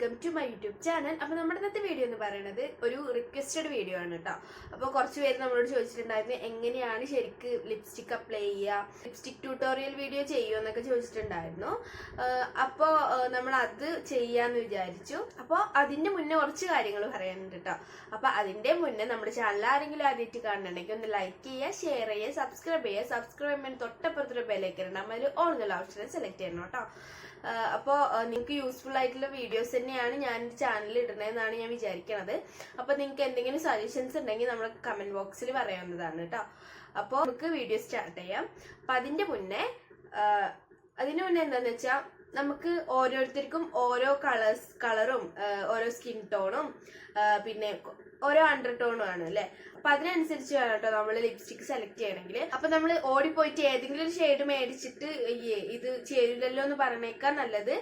Welcome to my YouTube channel അപ്പോൾ നമ്മുടെ ഇന്നത്തെ വീഡിയോ എന്ന് പറയുന്നത് ഒരു റിക്വസ്റ്റഡ് വീഡിയോ ആണ് കേട്ടോ അപ്പോൾ കുറച്ച് പേര് നമ്മളോട് ചോദിച്ചിട്ടുണ്ടായിരുന്നു എങ്ങനെയാണ് ശരിക്ക് ലിപ്സ്റ്റിക് അപ്ലൈ ചെയ്യുക ലിപ്സ്റ്റിക് ട്യൂട്ടോറിയൽ വീഡിയോ ചെയ്യുമോ എന്നൊക്കെ ചോദിച്ചിട്ടുണ്ടായിരുന്നു. അപ്പോൾ നമ്മൾ അത് ചെയ്യാന്ന് വിചാരിച്ചു. അപ്പോൾ അതിന്റെ മുന്നേ കുറച്ച് കാര്യങ്ങൾ പറയാനുണ്ട് കേട്ടോ അപ്പോൾ അതിന്റെ മുന്നേ നമ്മുടെ ചാനൽ ആരെങ്കിലും ആദ്യമായിട്ട് കാണണമെങ്കിൽ ഒന്ന് ലൈക്ക് ചെയ്യുക ഷെയർ ചെയ്യുക സബ്സ്ക്രൈബ് ചെയ്യുക. സബ്സ്ക്രൈബ് ചെയ്യുമ്പോൾ തൊട്ടപ്പുറത്തൊരു ബെലേക്ക് ഇടണം അതിൽ ഓൾ എന്നുള്ള ഓപ്ഷൻ സെലക്ട് ചെയ്യണം കേട്ടോ അപ്പോൾ നിങ്ങൾക്ക് യൂസ്ഫുൾ ആയിട്ടുള്ള വീഡിയോസ് തന്നെയാണ് ഞാൻ ചാനലിൽ ഇടുന്നതെന്നാണ് ഞാൻ വിചാരിക്കുന്നത് അപ്പോൾ നിങ്ങൾക്ക് എന്തെങ്കിലും സജഷൻസ് ഉണ്ടെങ്കിൽ നമ്മൾ കമന്റ് ബോക്സിൽ പറയാവുന്നതാണ് കേട്ടോ അപ്പോൾ നമുക്ക് വീഡിയോ സ്റ്റാർട്ട് ചെയ്യാം. അപ്പം അതിന്റെ മുന്നേ അതിന് മുന്നേ എന്താന്ന് വെച്ചാൽ നമുക്ക് ഓരോരുത്തർക്കും ഓരോ കളേഴ്സ് കളറും ഓരോ സ്കിൻ ടോണും പിന്നെ ഓരോ അണ്ടർ ടോണും ആണ് അല്ലെ? അപ്പൊ അതിനനുസരിച്ച് വേണം കേട്ടോ നമ്മൾ ലിപ്സ്റ്റിക് സെലക്ട് ചെയ്യണമെങ്കിൽ അപ്പൊ നമ്മൾ ഓടിപ്പോയിട്ട് ഏതെങ്കിലും ഒരു ഷെയ്ഡ് മേടിച്ചിട്ട് ഇത് ചേരില്ലല്ലോ എന്ന് പറഞ്ഞേക്കാൾ നല്ലത്.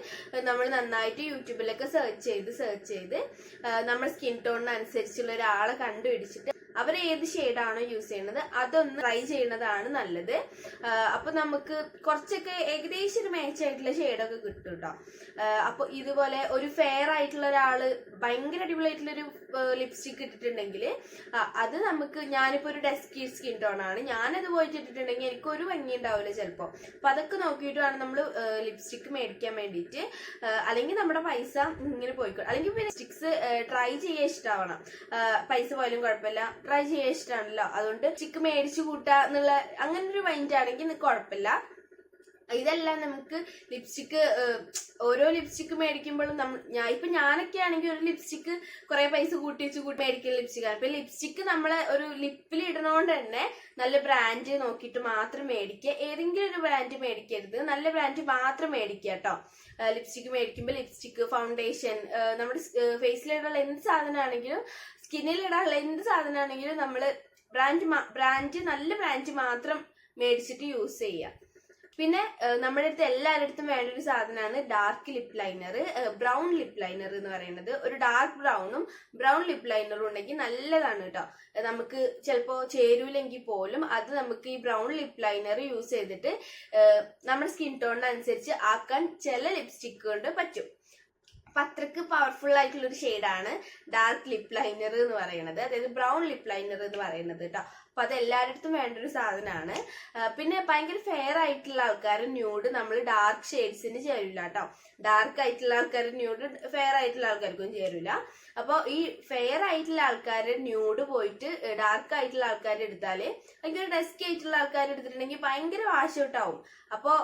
നമ്മൾ നന്നായിട്ട് യൂട്യൂബിലൊക്കെ സെർച്ച് ചെയ്ത് സെർച്ച് ചെയ്ത് നമ്മുടെ സ്കിൻ ടോണിനനുസരിച്ചുള്ള ഒരാളെ കണ്ടുപിടിച്ചിട്ട് അവർ ഏത് ഷെയ്ഡാണോ യൂസ് ചെയ്യുന്നത് അതൊന്ന് ട്രൈ ചെയ്യുന്നതാണ് നല്ലത്. അപ്പൊ നമുക്ക് കുറച്ചൊക്കെ ഏകദേശം ഒരു മാച്ച് ആയിട്ടുള്ള ഷെയ്ഡൊക്കെ കിട്ടും കേട്ടോ അപ്പൊ ഇതുപോലെ ഒരു ഫെയർ ആയിട്ടുള്ള ഒരാൾ ഭയങ്കര അടിപൊളിയായിട്ടുള്ള ഒരു ലിപ്സ്റ്റിക് ഇട്ടിട്ടുണ്ടെങ്കിൽ അത് നമുക്ക് ഞാനിപ്പോ ഒരു ഡെസ്കി സ്കിൻ ടോൺ ആണ്. ഞാനത് പോയിട്ട് ഇട്ടിട്ടുണ്ടെങ്കിൽ എനിക്ക് ഒരു ഭംഗി ഉണ്ടാവില്ല ചിലപ്പോൾ അപ്പൊ അതൊക്കെ നോക്കിയിട്ട് വേണം നമ്മൾ ലിപ്സ്റ്റിക് മേടിക്കാൻ വേണ്ടിയിട്ട്. അല്ലെങ്കിൽ നമ്മുടെ പൈസ ഇങ്ങനെ പോയിക്കോ അല്ലെങ്കിൽ പിന്നെ ലിപ്സ്റ്റിക്സ് ട്രൈ ചെയ്യാൻ ഇഷ്ടമാവണം പൈസ പോയാലും കുഴപ്പമില്ല. ട്രൈ ചെയ്യാൻ ഇഷ്ടമാണല്ലോ അതുകൊണ്ട് ചിക്കൻ മേടിച്ചു കൂട്ടുക എന്നുള്ള അങ്ങനെ ഒരു മൈൻഡ് ആണെങ്കിൽ കുഴപ്പമില്ല ഇതെല്ലാം നമുക്ക് ലിപ്സ്റ്റിക്ക് ഓരോ ലിപ്സ്റ്റിക്ക് മേടിക്കുമ്പോഴും നമ്മൾ ഞാൻ ഇപ്പൊ ഞാനൊക്കെ ആണെങ്കിൽ ഒരു ലിപ്സ്റ്റിക്ക് കുറെ പൈസ കൂട്ടി വെച്ച് കൂട്ടി മേടിക്കുന്ന ലിപ്സ്റ്റിക്ക് അപ്പൊ ലിപ്സ്റ്റിക്ക് നമ്മൾ ഒരു ലിപ്പിൽ ഇടണോണ്ട് തന്നെ നല്ല ബ്രാൻഡ് നോക്കിയിട്ട് മാത്രം മേടിക്കുക ഏതെങ്കിലും ഒരു ബ്രാൻഡ് മേടിക്കരുത്. നല്ല ബ്രാൻഡ് മാത്രം മേടിക്കുക കേട്ടോ. ലിപ്സ്റ്റിക്ക് മേടിക്കുമ്പോൾ ലിപ്സ്റ്റിക്ക് ഫൗണ്ടേഷൻ നമ്മുടെ ഫേസിലിടാനുള്ള എന്ത് സാധനമാണെങ്കിലും സ്കിന്നിലിടാനുള്ള എന്ത് സാധനമാണെങ്കിലും നമ്മൾ ബ്രാൻഡ് ബ്രാൻഡ് നല്ല ബ്രാൻഡ് മാത്രം മേടിച്ചിട്ട് യൂസ് ചെയ്യുക പിന്നെ നമ്മുടെ അടുത്ത് എല്ലാവരുടെ വേണ്ട ഒരു സാധനമാണ് dark lip liner brown lip liner എന്ന് പറയുന്നത്. ഒരു ഡാർക്ക് ബ്രൗണും ബ്രൗൺ ലിപ് ലൈനറും ഉണ്ടെങ്കിൽ നല്ലതാണ് കേട്ടോ നമുക്ക് ചിലപ്പോൾ ചേരൂലെങ്കിൽ പോലും അത് നമുക്ക് ഈ ബ്രൗൺ ലിപ് ലൈനർ യൂസ് ചെയ്തിട്ട് നമ്മുടെ സ്കിൻ ടോണിനനുസരിച്ച് ആക്കാൻ ചില ലിപ്സ്റ്റിക് കൊണ്ട് പറ്റും. അപ്പൊ അത്രയ്ക്ക് പവർഫുൾ ആയിട്ടുള്ള ഒരു ഷെയ്ഡാണ് ഡാർക്ക് ലിപ് ലൈനർ എന്ന് പറയുന്നത്. അതായത് ബ്രൗൺ ലിപ് ലൈനർ എന്ന് പറയുന്നത് കേട്ടോ അപ്പൊ അത് എല്ലാവരുടെ വേണ്ട ഒരു സാധനമാണ് പിന്നെ ഭയങ്കര ഫെയർ ആയിട്ടുള്ള ആൾക്കാർ ന്യൂഡ് നമ്മൾ ഡാർക്ക് ഷെയ്ഡ്സിന് ചേരില്ല കേട്ടോ ഡാർക്ക് ആയിട്ടുള്ള ആൾക്കാർ ന്യൂഡ് ഫെയർ ആയിട്ടുള്ള ആൾക്കാർക്കും ചേരില്ല അപ്പോൾ ഈ ഫെയർ ആയിട്ടുള്ള ആൾക്കാർ ന്യൂഡ് പോയിട്ട് ഡാർക്ക് ആയിട്ടുള്ള ആൾക്കാർ എടുത്താൽ ഭയങ്കര ഡെസ്ക് ആയിട്ടുള്ള ആൾക്കാർ എടുത്തിട്ടുണ്ടെങ്കിൽ ഭയങ്കര വാഷ് ഔട്ട് ആവും അപ്പോൾ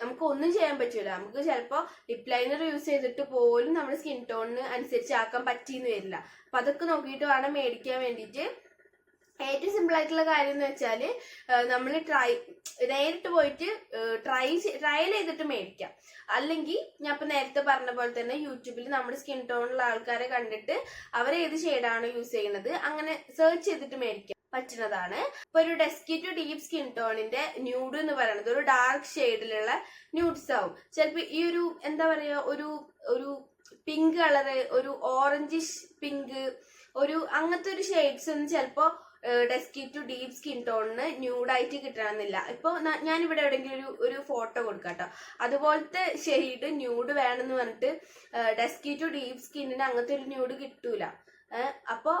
നമുക്ക് ഒന്നും ചെയ്യാൻ പറ്റൂല. നമുക്ക് ചിലപ്പോൾ ലിപ് ലൈനർ യൂസ് ചെയ്തിട്ട് പോലും നമ്മുടെ സ്കിൻ ടോണിന് അനുസരിച്ച് ആക്കാൻ പറ്റിയെന്ന് വരില്ല. അപ്പൊ അതൊക്കെ നോക്കിയിട്ട് വേണം മേടിക്കാൻ വേണ്ടിയിട്ട്. ഏറ്റവും സിമ്പിൾ ആയിട്ടുള്ള കാര്യം എന്ന് വെച്ചാൽ നമ്മൾ ട്രൈ നേരിട്ട് പോയിട്ട് ട്രൈ ട്രയൽ ചെയ്തിട്ട് മേടിക്കാം. അല്ലെങ്കിൽ ഞാൻ ഇപ്പൊ നേരത്തെ പറഞ്ഞ പോലെ തന്നെ യൂട്യൂബിൽ നമ്മുടെ സ്കിൻ ടോണുള്ള ആൾക്കാരെ കണ്ടിട്ട് അവർ ഏത് ഷെയ്ഡാണ് യൂസ് ചെയ്യുന്നത് അങ്ങനെ സെർച്ച് ചെയ്തിട്ട് മേടിക്കാം. പറ്റുന്നതാണ്. ഇപ്പൊ ഒരു ഡെസ്കി ടു ഡീപ് സ്കിൻ ടോണിന്റെ ന്യൂഡ് എന്ന് പറയുന്നത് ഒരു ഡാർക്ക് ഷെയ്ഡിലുള്ള ന്യൂഡ്സ് ആവും. ചിലപ്പോ ഈ ഒരു എന്താ പറയാ ഒരു ഒരു പിങ്ക് കളറ് ഒരു ഓറഞ്ചിഷ് പിങ്ക് ഒരു അങ്ങനത്തെ ഒരു ഷെയ്ഡ്സ് ഒന്നും ചിലപ്പോ ഡെസ്കി ടു ഡീപ് സ്കിൻ ടോണിന് ന്യൂഡായിട്ട് കിട്ടണമെന്നില്ല. ഇപ്പൊ ഞാനിവിടെ എവിടെയെങ്കിലും ഒരു ഒരു ഫോട്ടോ കൊടുക്കാം കേട്ടോ അതുപോലത്തെ ഷെയ്ഡ് ന്യൂഡ് വേണമെന്ന് പറഞ്ഞിട്ട് ഡെസ്കി ടു ഡീപ് സ്കിന്നിന് അങ്ങനത്തെ ഒരു ന്യൂഡ് കിട്ടൂല. അപ്പോൾ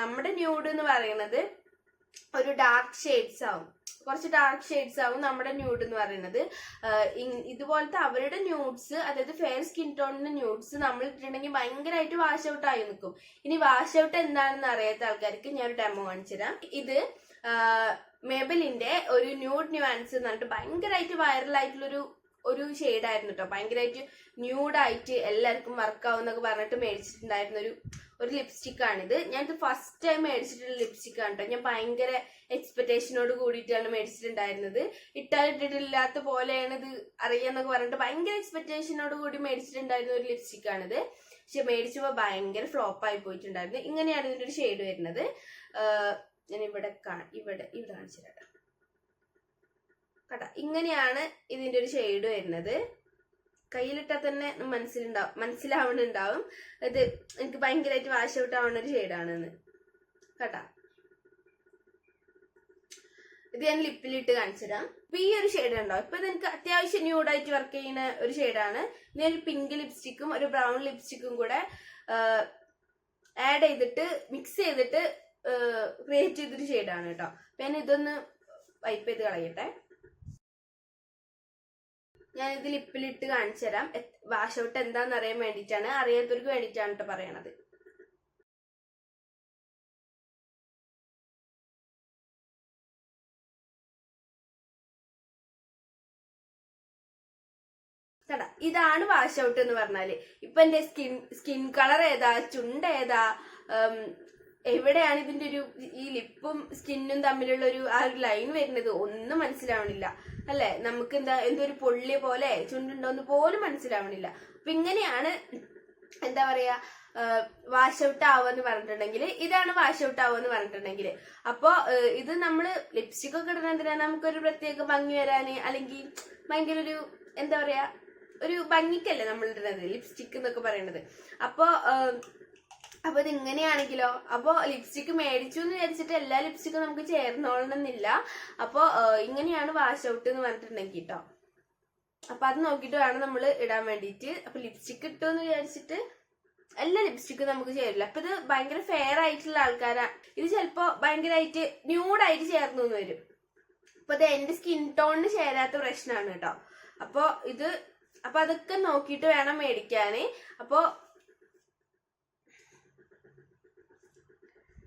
നമ്മുടെ ന്യൂഡ് എന്ന് പറയുന്നത് ഒരു ഡാർക്ക് ഷെയ്ഡ്സ് ആവും. കുറച്ച് ഡാർക്ക് ഷെയ്ഡ്സ് ആവും നമ്മുടെ ന്യൂഡ് എന്ന് പറയുന്നത്. ഇതുപോലത്തെ അവരുടെ ന്യൂഡ്സ് അതായത് ഫെയർ സ്കിൻ ടോണിന്റെ ന്യൂഡ്സ് നമ്മൾ ഇട്ടിട്ടുണ്ടെങ്കിൽ ഭയങ്കരമായിട്ട് വാഷ് ഔട്ട് ആയി നിൽക്കും ഇനി വാഷ് ഔട്ട് എന്താണെന്ന് അറിയാത്ത ആൾക്കാർക്ക് ഞാൻ ഒരു ഡെമോ കാണിച്ചു തരാം. ഇത് മേബലിന്റെ ഒരു ന്യൂഡ് ന്യൂവാൻസ് എന്ന് പറഞ്ഞിട്ട് ഭയങ്കരമായിട്ട് വൈറൽ ആയിട്ടുള്ള ഒരു ഷെയ്ഡായിരുന്നു കേട്ടോ ഭയങ്കരമായിട്ട് ന്യൂഡായിട്ട് എല്ലാവർക്കും വർക്ക് ആവും എന്നൊക്കെ പറഞ്ഞിട്ട് മേടിച്ചിട്ടുണ്ടായിരുന്ന ഒരു ഒരു ലിപ്സ്റ്റിക് ആണിത്. ഞാനിത് ഫസ്റ്റ് ടൈം മേടിച്ചിട്ടുള്ള ലിപ്സ്റ്റിക് ആണ് കേട്ടോ ഞാൻ ഭയങ്കര എക്സ്പെക്ടേഷനോട് കൂടിയിട്ടാണ് മേടിച്ചിട്ടുണ്ടായിരുന്നത്. ഇട്ടിട്ടില്ലാത്ത പോലെയാണ് ഇത് അറിയാന്നൊക്കെ പറഞ്ഞിട്ട് ഭയങ്കര എക്സ്പെക്ടേഷനോട് കൂടി മേടിച്ചിട്ടുണ്ടായിരുന്ന ഒരു ലിപ്സ്റ്റിക് ആണിത്. പക്ഷെ മേടിച്ചപ്പോൾ ഭയങ്കര ഫ്ലോപ്പ് ആയി പോയിട്ടുണ്ടായിരുന്നു. ഇങ്ങനെയാണ് ഇതിന്റെ ഒരു ഷെയ്ഡ് വരുന്നത്. ഞാൻ ഇവിടെ ഇവിടെ ഇവിടെ കാണിച്ചു തരാം കേട്ടോ ഇങ്ങനെയാണ് ഇതിന്റെ ഒരു ഷെയ്ഡ് വരുന്നത്. കയ്യിലിട്ടാൽ തന്നെ മനസ്സിലുണ്ടാവും മനസ്സിലാവണുണ്ടാവും. ഇത് എനിക്ക് ഭയങ്കരമായിട്ട് വാഷ് ഔട്ടാവുന്ന ഒരു ഷെയ്ഡാണെന്ന് കേട്ടാ? ഇത് ഞാൻ ലിപ്പിലിട്ട് കാണിച്ചു തരാം ഇപ്പൊ ഈ ഒരു ഷെയ്ഡ് ഉണ്ടോ? ഇപ്പൊ എനിക്ക് അത്യാവശ്യം ന്യൂഡായിട്ട് വർക്ക് ചെയ്യുന്ന ഒരു ഷെയ്ഡാണ് ഞാൻ ഒരു പിങ്ക് ലിപ്സ്റ്റിക്കും ഒരു ബ്രൗൺ ലിപ്സ്റ്റിക്കും കൂടെ ആഡ് ചെയ്തിട്ട് മിക്സ് ചെയ്തിട്ട് ക്രിയേറ്റ് ചെയ്തൊരു ഷെയ്ഡാണ് കേട്ടോ. അപ്പൊ ഞാൻ ഇതൊന്ന് വൈപ്പ് ചെയ്ത് കളയട്ടെ. ഞാൻ ഇത് ലിപ്പിലിട്ട് കാണിച്ചു തരാം വാഷ് ഔട്ട് എന്താന്ന് അറിയാൻ വേണ്ടിയിട്ടാണ്. അറിയാത്തവർക്ക് വേണ്ടിയിട്ടാണ് കേട്ടോ പറയണത്. ഇതാണ് വാഷ് ഔട്ട് എന്ന് പറഞ്ഞാൽ. ഇപ്പൊ എന്റെ സ്കിൻ സ്കിൻ കളർ ഏതാ? ചുണ്ട് ഏതാ? എവിടെയാണ് ഇതിന്റെ ഒരു ഈ ലിപ്പും സ്കിന്നും തമ്മിലുള്ള ഒരു ആ ഒരു ലൈൻ വരുന്നത്? ഒന്നും മനസ്സിലാവണില്ല. അല്ലെ? നമുക്ക് എന്താ എന്തൊരു പൊള്ളി പോലെ ചുണ്ടുണ്ടോന്ന് പോലും മനസ്സിലാവണില്ല. അപ്പൊ ഇങ്ങനെയാണ് എന്താ പറയാ വാഷ് ഔട്ട് ആവുമെന്ന് പറഞ്ഞിട്ടുണ്ടെങ്കിൽ ഇതാണ് വാഷ് ഔട്ട് ആവുമെന്ന് പറഞ്ഞിട്ടുണ്ടെങ്കിൽ അപ്പോ ഇത് നമ്മൾ ലിപ്സ്റ്റിക് ഒക്കെ ഇടുന്ന എന്തിനാ നമുക്കൊരു പ്രത്യേക ഭംഗി വരാന്? അല്ലെങ്കിൽ ഭയങ്കര ഒരു എന്താ പറയാ ഒരു ഭംഗിക്കല്ലേ നമ്മൾ ഇടുന്നത് ലിപ്സ്റ്റിക് എന്നൊക്കെ പറയുന്നത്. അപ്പോ അപ്പൊ ഇത് ഇങ്ങനെയാണെങ്കിലോ അപ്പൊ ലിപ്സ്റ്റിക് മേടിച്ചു എന്ന് വിചാരിച്ചിട്ട് എല്ലാ ലിപ്സ്റ്റിക്കും നമുക്ക് ചേർന്നോളണമെന്നില്ല. അപ്പൊ ഇങ്ങനെയാണ് വാഷ് ഔട്ട് എന്ന് പറഞ്ഞിട്ടുണ്ടെങ്കിൽ കേട്ടോ. അപ്പൊ അത് നോക്കിയിട്ട് വേണം നമ്മൾ ഇടാൻ വേണ്ടിയിട്ട്. അപ്പൊ ലിപ്സ്റ്റിക് ഇട്ടു എന്ന് വിചാരിച്ചിട്ട് എല്ലാ ലിപ്സ്റ്റിക്കും നമുക്ക് ചേരില്ല. അപ്പൊ ഇത് ഭയങ്കര ഫെയർ ആയിട്ടുള്ള ആൾക്കാരാ. ഇത് ചിലപ്പോ ഭയങ്കരമായിട്ട് ന്യൂഡായിട്ട് ചേർന്നു വരും. അപ്പൊ ഇത് എന്റെ സ്കിൻ ടോണിന് ചേരാത്ത പ്രശ്നമാണ് കേട്ടോ. അപ്പൊ ഇത് അപ്പൊ അതൊക്കെ നോക്കിയിട്ട് വേണം മേടിക്കാൻ അപ്പൊ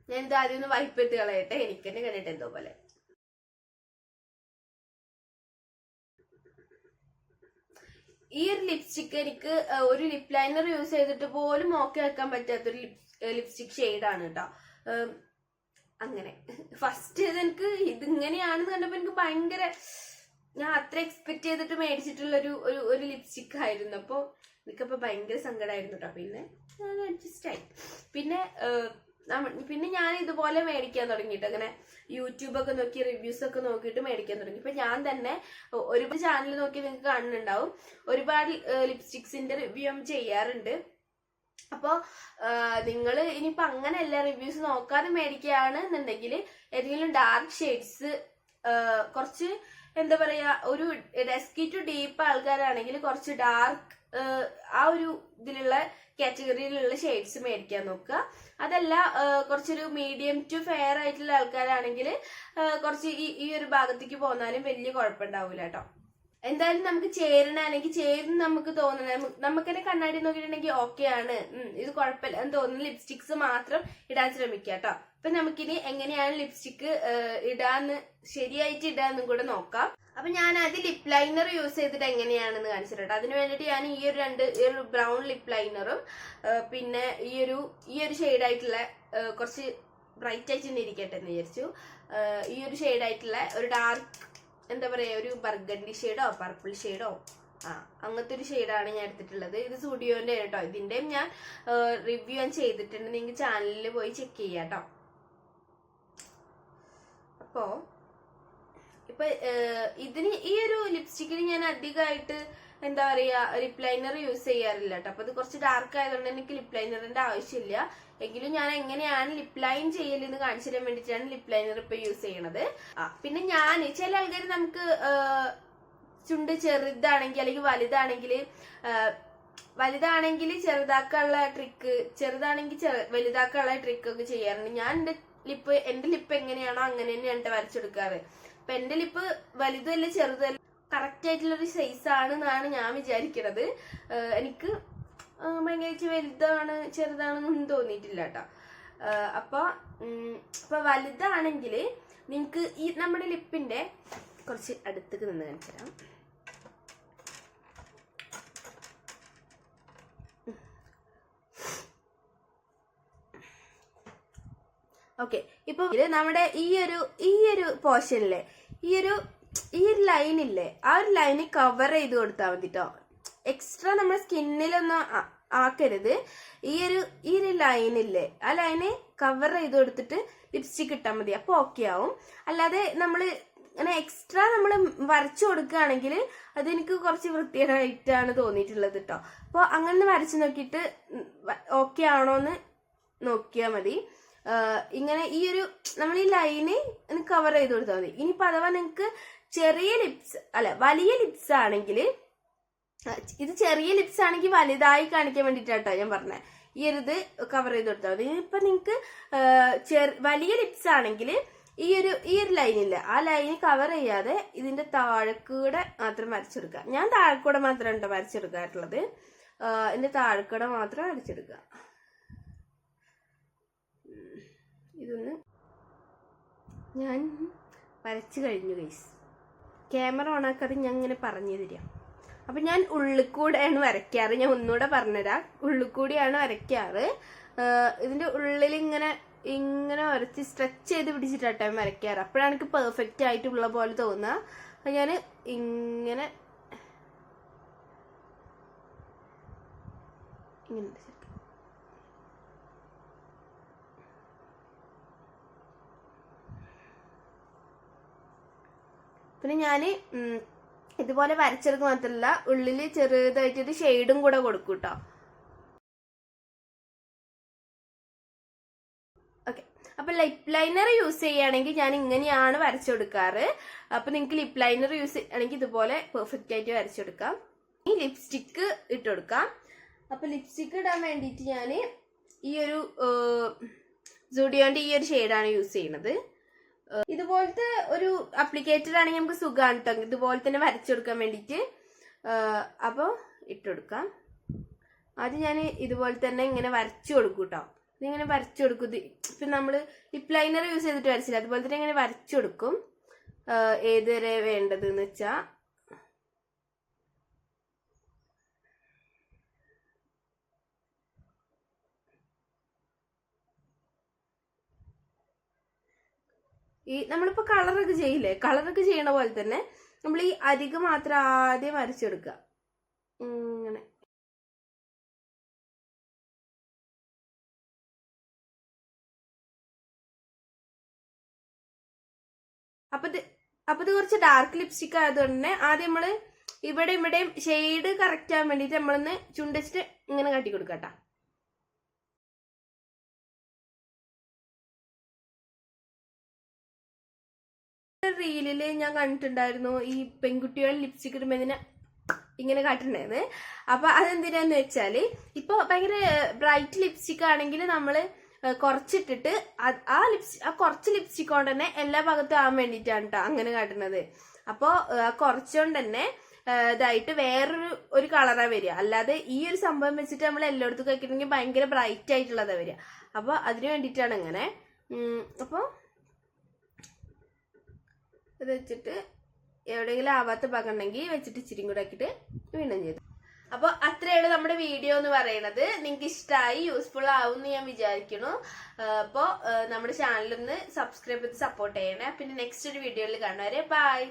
ഞാൻ ഇത് ആദ്യം ഒന്ന് വൈപ്പ് എടുത്ത് കളയട്ടെ. എനിക്ക് തന്നെ കണ്ടിട്ട് എന്തോ പോലെ. ഈ ഒരു ലിപ്സ്റ്റിക് എനിക്ക് ഒരു ലിപ് ലൈനർ യൂസ് ചെയ്തിട്ട് പോലും ഓക്കെ ആക്കാൻ പറ്റാത്തൊരു ലിപ്സ്റ്റിക് ഷെയ്ഡാണ് കേട്ടോ അങ്ങനെ. ഫസ്റ്റ് എനിക്ക് ഇതിങ്ങനെയാണെന്ന് കണ്ടപ്പോ എനിക്ക് ഭയങ്കര ഞാൻ അത്ര എക്സ്പെക്ട് ചെയ്തിട്ട് മേടിച്ചിട്ടുള്ള ഒരു ഒരു ലിപ്സ്റ്റിക് ആയിരുന്നു. അപ്പോൾ എനിക്കപ്പോ ഭയങ്കര സങ്കടമായിരുന്നു കേട്ടോ പിന്നെ ഞാൻ അഡ്ജസ്റ്റ് ആയി. പിന്നെ പിന്നെ ഞാൻ ഇതുപോലെ മേടിക്കാൻ തുടങ്ങിയിട്ട് അങ്ങനെ യൂട്യൂബൊക്കെ നോക്കി റിവ്യൂസ് ഒക്കെ നോക്കിയിട്ട് മേടിക്കാൻ തുടങ്ങി. ഇപ്പൊ ഞാൻ തന്നെ ഒരുപാട് ചാനൽ നോക്കി നിങ്ങൾക്ക് കാണുന്നുണ്ടാവും. ഒരുപാട് ലിപ്സ്റ്റിക്സിന്റെ റിവ്യൂ ചെയ്യാറുണ്ട്. അപ്പോ നിങ്ങൾ ഇനിയിപ്പോ അങ്ങനെയല്ല റിവ്യൂസ് നോക്കാതെ മേടിക്കുകയാണ് എന്നുണ്ടെങ്കിൽ ഏതെങ്കിലും ഡാർക്ക് ഷെയ്ഡ്സ് കുറച്ച് എന്താ പറയാ ഒരു ഡെസ്കി ടു ഡീപ്പ് ആൾക്കാരാണെങ്കിൽ കുറച്ച് ഡാർക്ക് ആ ഒരു ഇതിലുള്ള കാറ്റഗറിയിലുള്ള ഷെയ്ഡ്സ് മേടിക്കാൻ നോക്കുക. അതല്ല കുറച്ചൊരു മീഡിയം ടു ഫെയർ ആയിട്ടുള്ള ആൾക്കാരാണെങ്കിൽ കുറച്ച് ഈ ഈ ഒരു ഭാഗത്തേക്ക് പോന്നാലും വലിയ കുഴപ്പമുണ്ടാവില്ല കേട്ടോ. എന്തായാലും നമുക്ക് ചേരണ അല്ലെങ്കിൽ ചേരുന്ന നമുക്ക് തോന്നണ. നമുക്ക് തന്നെ കണ്ണാടി നോക്കിയിട്ടുണ്ടെങ്കിൽ ഓക്കെ ആണ്. ഇത് കുഴപ്പമില്ല. എന്ന് തോന്നുന്ന ലിപ്സ്റ്റിക്സ് മാത്രം ഇടാൻ ശ്രമിക്കുക കേട്ടോ. അപ്പൊ നമുക്കിനി എങ്ങനെയാണ് ലിപ്സ്റ്റിക് ഇടാന്ന് ശരിയായിട്ട് ഇടാന്നും കൂടെ നോക്കാം. അപ്പൊ ഞാൻ ആദ്യം ലിപ് ലൈനർ യൂസ് ചെയ്തിട്ട് എങ്ങനെയാണെന്ന് കാണിച്ചിട്ടുണ്ട് അതിന് വേണ്ടിയിട്ട് ഞാൻ ഈ ഒരു രണ്ട് ഈ ഒരു ബ്രൗൺ ലിപ് ലൈനറും പിന്നെ ഈ ഒരു ഈ ഒരു ഷെയ്ഡായിട്ടുള്ള കുറച്ച് ബ്രൈറ്റ് ആയിട്ട് തന്നെ ഇരിക്കട്ടെ എന്ന് വിചാരിച്ചു. ഈ ഒരു ഷെയ്ഡായിട്ടുള്ള ഒരു ഡാർക്ക് എന്താ പറയാ ഒരു ബർഗണ്ടി ഷെയ്ഡോ പർപ്പിൾ ഷെയ്ഡോ ആ അങ്ങനത്തെ ഒരു ഷെയ്ഡാണ് ഞാൻ എടുത്തിട്ടുള്ളത്. ഇത് സ്റ്റുഡിയോന്റെ കേട്ടോ. ഇതിന്റെയും ഞാൻ റിവ്യൂ ഞാൻ ചെയ്തിട്ടുണ്ട്. നിങ്ങൾക്ക് ചാനലിൽ പോയി ചെക്ക് ചെയ്യാം കേട്ടോ. അപ്പോ ഇപ്പൊ ഇതിന് ഈ ഒരു ലിപ്സ്റ്റിക്കിന് ഞാൻ അധികമായിട്ട് എന്താ പറയാ ലിപ് ലൈനർ യൂസ് ചെയ്യാറില്ല കേട്ടോ അപ്പൊ ഇത് കുറച്ച് ഡാർക്ക് ആയതുകൊണ്ട് എനിക്ക് ലിപ് ലൈനറിന്റെ ആവശ്യമില്ല. എങ്കിലും ഞാൻ എങ്ങനെയാണ് ലിപ് ലൈൻ ചെയ്യലെന്ന് കാണിച്ചു തരാൻ വേണ്ടിയിട്ടാണ് ലിപ് ലൈനർ ഇപ്പൊ യൂസ് ചെയ്യണത്. പിന്നെ ഞാൻ ചില ആൾക്കാർ നമുക്ക് ചുണ്ട് ചെറുതാണെങ്കിൽ അല്ലെങ്കിൽ വലുതാണെങ്കിൽ വലുതാണെങ്കിൽ ചെറുതാക്കാനുള്ള ട്രിക്ക് ചെറുതാണെങ്കിൽ വലുതാക്കാനുള്ള ട്രിക്ക് ഒക്കെ ചെയ്യാറുണ്ട്. ഞാൻ എന്റെ ലിപ്പ് എന്റെ ലിപ്പ് എങ്ങനെയാണോ അങ്ങനെ തന്നെയാണ് വരച്ചെടുക്കാറ്. അപ്പൊ എന്റെ ലിപ്പ് വലുതല്ല ചെറുതല്ല കറക്റ്റ് ആയിട്ടുള്ള ഒരു സൈസ് ആണ് എന്നാണ് ഞാൻ വിചാരിക്കുന്നത് എനിക്ക് ഭയങ്കര വലുതാണ് ചെറുതാണെന്നൊന്നും തോന്നിയിട്ടില്ല കേട്ടോ അപ്പൊ ഉം, അപ്പൊ വലുതാണെങ്കിൽ നിങ്ങൾക്ക് ഈ നമ്മുടെ ലിപ്പിന്റെ കുറച്ച് അടുത്തേക്ക് നിന്ന് കാണിച്ചു തരാം ഓക്കെ ഇപ്പൊ നമ്മുടെ ഈ ഒരു ഈ ഒരു പോർഷനിലെ ഈ ഒരു ഈ ഒരു ലൈനില്ലേ ആ ഒരു ലൈന് കവർ ചെയ്ത് കൊടുത്താൽ മതി കേട്ടോ എക്സ്ട്രാ നമ്മുടെ സ്കിന്നിലൊന്നും ആക്കരുത്. ഈ ഒരു ഈ ഒരു ലൈനില്ലേ ആ ലൈന് കവർ ചെയ്ത് കൊടുത്തിട്ട് ലിപ്സ്റ്റിക് ഇട്ടാൽ മതി. അപ്പോൾ ഓക്കെ ആവും. അല്ലാതെ നമ്മൾ അങ്ങനെ എക്സ്ട്രാ നമ്മൾ വരച്ചു കൊടുക്കുകയാണെങ്കിൽ അതെനിക്ക് കുറച്ച് വൃത്തികേടായിട്ടാണ് തോന്നിയിട്ടുള്ളത് കേട്ടോ അപ്പോൾ അങ്ങനെ വരച്ച് നോക്കിയിട്ട് ഓക്കെ ആണോ എന്ന് നോക്കിയാൽ മതി. ഇങ്ങനെ ഈ ഒരു നമ്മൾ ഈ ലൈന് കവർ ചെയ്ത് കൊടുത്താൽ മതി. ഇനിയിപ്പോൾ അഥവാ നിങ്ങൾക്ക് ചെറിയ ലിപ്സ് അല്ല വലിയ ലിപ്സ് ആണെങ്കിൽ ഇത് ചെറിയ ലിപ്സ് ആണെങ്കിൽ വലുതായി കാണിക്കാൻ വേണ്ടിയിട്ടാട്ടോ ഞാൻ പറഞ്ഞത് ഈ ഒരു ഇത് കവർ ചെയ്ത് കൊടുത്താൽ മതി. ഇനിയിപ്പൊ നിങ്ങൾക്ക് വലിയ ലിപ്സ് ആണെങ്കിൽ ഈ ഒരു ഈ ഒരു ലൈനില്ല ആ ലൈന് കവർ ചെയ്യാതെ ഇതിന്റെ താഴെക്കൂടെ മാത്രം വരച്ചെടുക്കുക. ഞാൻ താഴെക്കൂടെ മാത്രം ഉണ്ടോ വരച്ചെടുക്കാറുള്ളത്? ഇതിന്റെ താഴെക്കൂടെ മാത്രം വരച്ചെടുക്കുക ഉം. ഇതൊന്ന് ഞാൻ വരച്ചു കഴിഞ്ഞു ഗൈസ് ക്യാമറ ഓണാക്കാതെ ഞാൻ ഇങ്ങനെ പറഞ്ഞു തരാം അപ്പം ഞാൻ ഉള്ളിക്കൂടെയാണ് വരയ്ക്കാറ്. ഞാൻ ഒന്നുകൂടെ പറഞ്ഞുതരാം. ഉള്ളിക്കൂടിയാണ് വരയ്ക്കാറ്. ഇതിന്റെ ഉള്ളിൽ ഇങ്ങനെ ഇങ്ങനെ വരച്ച് സ്ട്രെച്ച് ചെയ്ത് പിടിച്ചിട്ടാട്ടോ വരയ്ക്കാറ്. അപ്പോഴാണ് എനിക്ക് പെർഫെക്റ്റ് ആയിട്ടുള്ള പോലെ തോന്നുക. ഞാൻ ഇങ്ങനെ ഇങ്ങനെ പിന്നെ ഞാൻ ഇതുപോലെ വരച്ചെടുക്ക് മാത്രമല്ല ഉള്ളിൽ ചെറുതായിട്ടൊരു ഷെയ്ഡും കൂടെ കൊടുക്കും കേട്ടോ ഓക്കെ അപ്പൊ ലിപ് ലൈനർ യൂസ് ചെയ്യുകയാണെങ്കിൽ ഞാൻ ഇങ്ങനെയാണ് വരച്ചെടുക്കാറ്. അപ്പൊ നിങ്ങൾക്ക് ലിപ് ലൈനർ യൂസ് ചെയ്യുകയാണെങ്കിൽ ഇതുപോലെ പെർഫെക്റ്റ് ആയിട്ട് വരച്ചെടുക്കാം. ഈ ലിപ്സ്റ്റിക്ക് ഇട്ട് കൊടുക്കാം. അപ്പൊ ലിപ്സ്റ്റിക്ക് ഇടാൻ വേണ്ടിയിട്ട് ഞാൻ ഈ ഒരു സുഡിയോന്റെ ഈ ഒരു ഷെയ്ഡാണ് യൂസ് ചെയ്യുന്നത് ഇതുപോലത്തെ ഒരു അപ്ലിക്കേറ്റർ ആണെങ്കിൽ നമുക്ക് സുഖമാണ് കേട്ടോ ഇതുപോലെ തന്നെ വരച്ചു കൊടുക്കാൻ വേണ്ടിയിട്ട് അപ്പോൾ ഇട്ടുകൊടുക്കാം ആദ്യം ഞാൻ ഇതുപോലെ തന്നെ ഇങ്ങനെ വരച്ചു കൊടുക്കും കേട്ടോ ഇതിങ്ങനെ വരച്ചു കൊടുക്കും ഇപ്പം നമ്മൾ ലിപ് ലൈനർ യൂസ് ചെയ്തിട്ട് വരച്ചില്ല. അതുപോലെ തന്നെ ഇങ്ങനെ വരച്ചു കൊടുക്കും ഏതുവരെ ഏത് വരെ വേണ്ടതെന്ന് വെച്ചാൽ ഈ നമ്മളിപ്പോ കളറൊക്കെ ചെയ്യില്ലേ? കളറൊക്കെ ചെയ്യണ പോലെ തന്നെ നമ്മൾ ഈ അരിക് മാത്രം ആദ്യം വരച്ചെടുക്കുക ഇങ്ങനെ. അപ്പത് ഇത് ഇത് കുറച്ച് ഡാർക്ക് ലിപ്സ്റ്റിക് ആയതുകൊണ്ട് തന്നെ ആദ്യം നമ്മൾ ഇവിടെ ഇവിടെയും ഷെയ്ഡ് കറക്റ്റ് ആവാൻ വേണ്ടിട്ട് നമ്മളൊന്ന് ചുണ്ടച്ചിട്ട് ഇങ്ങനെ കാട്ടി കൊടുക്കട്ടാ റീലിൽ ഞാൻ കണ്ടിട്ടുണ്ടായിരുന്നു ഈ പെൺകുട്ടികൾ ലിപ്സ്റ്റിക് ഇടുമ്പോൾ ഇങ്ങനെ കാട്ടുണ്ടായത് അപ്പൊ അതെന്തിനാന്ന് വെച്ചാൽ ഇപ്പൊ ഭയങ്കര ബ്രൈറ്റ് ലിപ്സ്റ്റിക് ആണെങ്കിൽ നമ്മൾ കുറച്ചിട്ടിട്ട് ആ ലിപ്സ്റ്റിക് ആ കുറച്ച് ലിപ്സ്റ്റിക് കൊണ്ട് തന്നെ എല്ലാ ഭാഗത്തും ആവാൻ വേണ്ടിയിട്ടാണ് കേട്ടോ അങ്ങനെ കാട്ടുന്നത്. അപ്പോൾ കുറച്ചുകൊണ്ട് തന്നെ ഇതായിട്ട് വേറൊരു ഒരു കളറാ വരിക. അല്ലാതെ ഈ ഒരു സംഭവം വെച്ചിട്ട് നമ്മൾ എല്ലായിടത്തും കഴിക്കണമെങ്കിൽ ഭയങ്കര ബ്രൈറ്റ് ആയിട്ടുള്ളതാ വരിക. അപ്പോൾ അതിന് വേണ്ടിയിട്ടാണ് അങ്ങനെ. അപ്പോൾ ഇത് വെച്ചിട്ട് എവിടെയെങ്കിലും ആവാത്ത ഭാഗം ഉണ്ടെങ്കിൽ വെച്ചിട്ട് ഇച്ചിരി കൂടെ ആക്കിയിട്ട് വീണ്ടും ചെയ്തു. അപ്പോൾ അത്രയാണ് നമ്മുടെ വീഡിയോ എന്ന് പറയുന്നത്. നിങ്ങൾക്ക് ഇഷ്ടമായി യൂസ്ഫുൾ ആവും എന്ന് ഞാൻ വിചാരിക്കുന്നു. അപ്പോൾ നമ്മുടെ ചാനലൊന്ന് സബ്സ്ക്രൈബ് ചെയ്ത് സപ്പോർട്ട് ചെയ്യണേ. പിന്നെ നെക്സ്റ്റ് ഒരു വീഡിയോയിൽ കാണുവരെ ബൈ